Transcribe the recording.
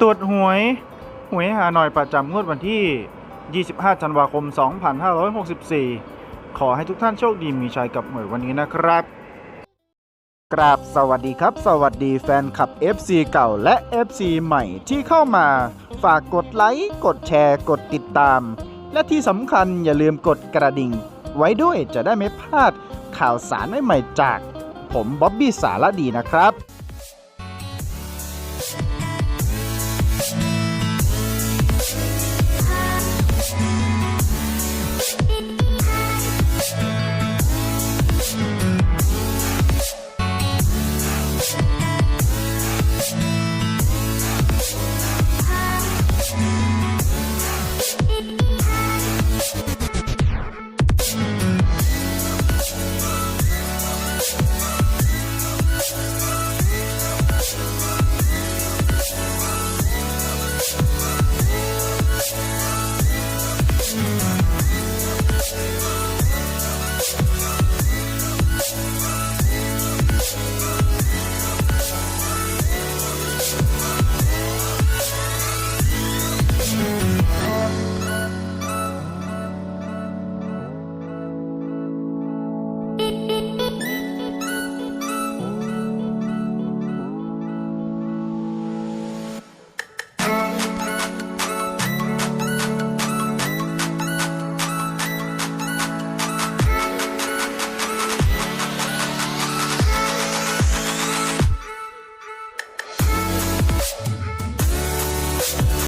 ตรวจหวย หวยหาหน่อยประจำงวดวันที่ 25 ธันวาคม 2564 ขอให้ทุกท่านโชคดีมีชัยกับหวยวันนี้นะครับ กราบสวัสดีครับ สวัสดีแฟนคลับ FC เก่าและ FC ใหม่ที่เข้ามา ฝากกดไลค์ กดแชร์ กดติดตาม และที่สำคัญอย่าลืมกดกระดิ่ง ไว้ด้วยจะได้ไม่พลาดข่าวสารใหม่ๆจาก ผมบ๊อบบี้สารดีนะครับ